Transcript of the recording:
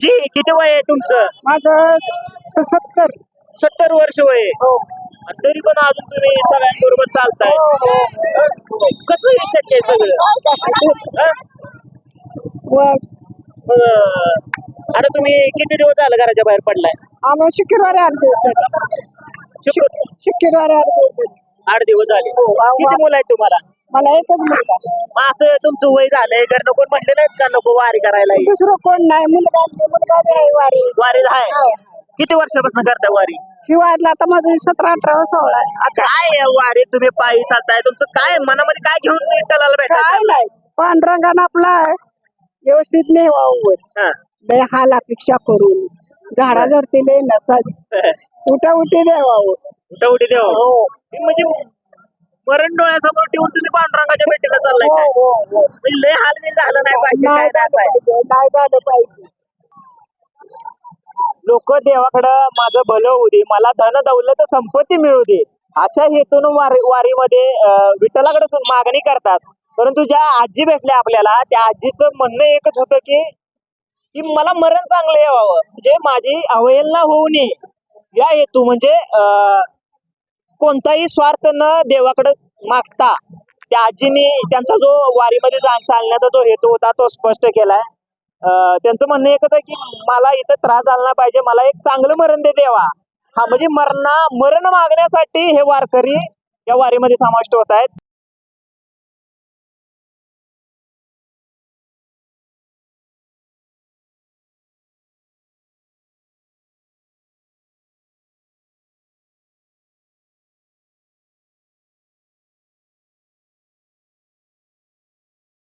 जी किती वय आहे तुमचं? माझं सत्तर. सत्तर वर्ष वय आहे. हो. तरी पण अजून तुम्ही सगळ्यांबरोबर चालताय. कसं हे. शक्य आहे सगळं? हा? व- अं, आता तुम्ही किती दिवस झालं घराच्या बाहेर पडलाय? आम्ही शुक्रवारी आठ दिवस शुक्रवारी. आठ दिवस झाले. आठ दिवस झाले. हो, किती मुलं आहेत तुम्हाला? मला एकच मुलगा. मग असं तुमचं वय झालंय घरनं कोण म्हणले नाहीत का नको वारी करायला? दुसरं कोण नाही मुलगा मुलगा बी आहे वारी. वारी आहे? किती वर्षापासून करताय वारी? शिवायला आता माझं सतरा अठरा सोळा आहे. काय आहे वारी? तुम्ही पायी चालताय तुमचं काय मनामध्ये काय घेऊन विठ्ठलाला काय भेटायचं? नाही पांडुरंगानं आपला व्यवस्थित नेवावं हा. लय हाल अपेक्षा करून. झाडा झडती लय नसावी. उठा उठी देवावं उठा उठी देव. म्हणजे मरण डोळ्यासमोर ठेवून तुम्ही पांडुरंगाच्या भेटीला चाललाय हो काय? हो हो. म्हणजे लय हालबिल झालं नाही पाहिजे काय झालं नाही पाहिजे. झालं लोक देवाकडं माझं भलं होऊ दे मला धन दौलत संपत्ती मिळू दे अशा हेतून वारी वारीमध्ये अं, विठ्ठलाकडे स- मागणी करतात. परंतु ज्या आजी भेटल्या आपल्याला त्या आजीचं म्हणणं एकच होतं की की मला मरण चांगलं यावं. म्हणजे माझी अवहेलना होऊ नये. या हेतू म्हणजे अं, कोणताही स्वार्थ न देवाकडे मागता त्या आजीने त्यांचा जो वारीमध्ये जाण चालण्याचा जो हेतू होता तो स्पष्ट केलाय. त्यांचं म्हणणं एकच आहे की मला इथं त्रास झाला पाहिजे मला एक चांगलं मरण दे देवा. हा म्हणजे मरणा मरण मागण्यासाठी हे वारकरी या वारीमध्ये समाविष्ट होत आहेत.